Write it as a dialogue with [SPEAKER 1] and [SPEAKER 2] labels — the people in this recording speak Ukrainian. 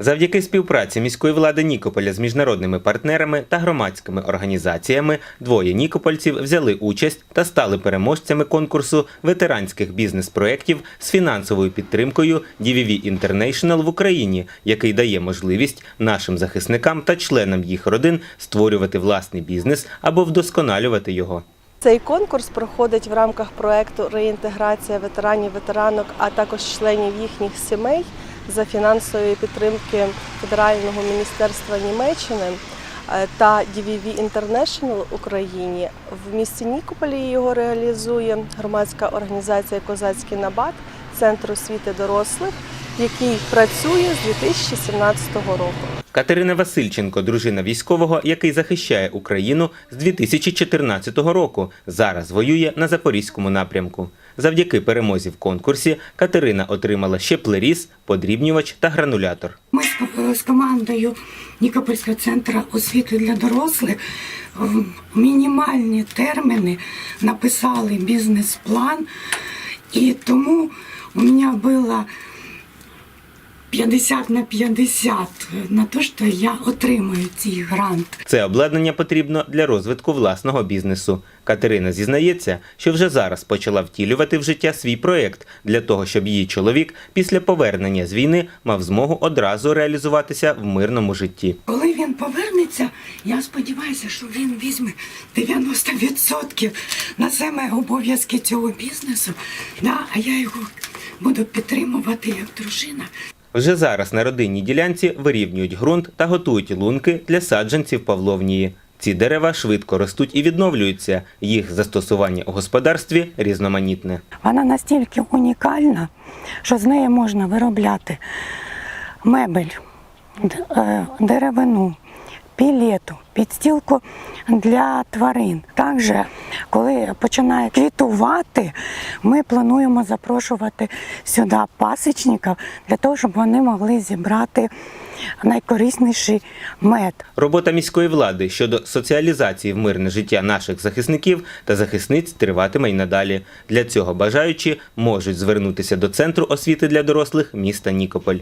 [SPEAKER 1] Завдяки співпраці міської влади Нікополя з міжнародними партнерами та громадськими організаціями двоє нікопольців взяли участь та стали переможцями конкурсу ветеранських бізнес-проєктів з фінансовою підтримкою DVV International в Україні, який дає можливість нашим захисникам та членам їх родин створювати власний бізнес або вдосконалювати його.
[SPEAKER 2] Цей конкурс проходить в рамках проекту реінтеграція ветеранів, ветеранок, а також членів їхніх сімей за фінансової підтримки Федерального міністерства Німеччини е, та DVV International Україні. В місті Нікополі його реалізує громадська організація Козацький набат Центр освіти дорослих, який працює з 2017 року.
[SPEAKER 1] Катерина Васильченко, дружина військового, який захищає Україну з 2014 року. Зараз воює на запорізькому напрямку. Завдяки перемозі в конкурсі Катерина отримала щеплеріз, подрібнювач та гранулятор.
[SPEAKER 3] Ми з, командою Нікопольського центру освіти для дорослих в мінімальні терміни написали бізнес-план, і тому у мене було 50 на 50 на те, що я отримаю цей грант.
[SPEAKER 1] Це обладнання потрібно для розвитку власного бізнесу. Катерина зізнається, що вже зараз почала втілювати в життя свій проєкт для того, щоб її чоловік після повернення з війни мав змогу одразу реалізуватися в мирному житті.
[SPEAKER 3] Коли він повернеться, я сподіваюся, що він візьме 90% на себе обов'язки цього бізнесу, да, а я його буду підтримувати як дружина.
[SPEAKER 1] Вже зараз на родинній ділянці вирівнюють ґрунт та готують лунки для саджанців павловнії. Ці дерева швидко ростуть і відновлюються. Їх застосування у господарстві різноманітне.
[SPEAKER 3] Вона настільки унікальна, що з неї можна виробляти мебель, е, деревину, пілету, підстілку для тварин. Також, коли починає квітувати, ми плануємо запрошувати сюди пасічників для того, щоб вони могли зібрати найкорисніший мед.
[SPEAKER 1] Робота міської влади щодо соціалізації в мирне життя наших захисників та захисниць триватиме й надалі. Для цього бажаючі можуть звернутися до центру освіти для дорослих міста Нікополь.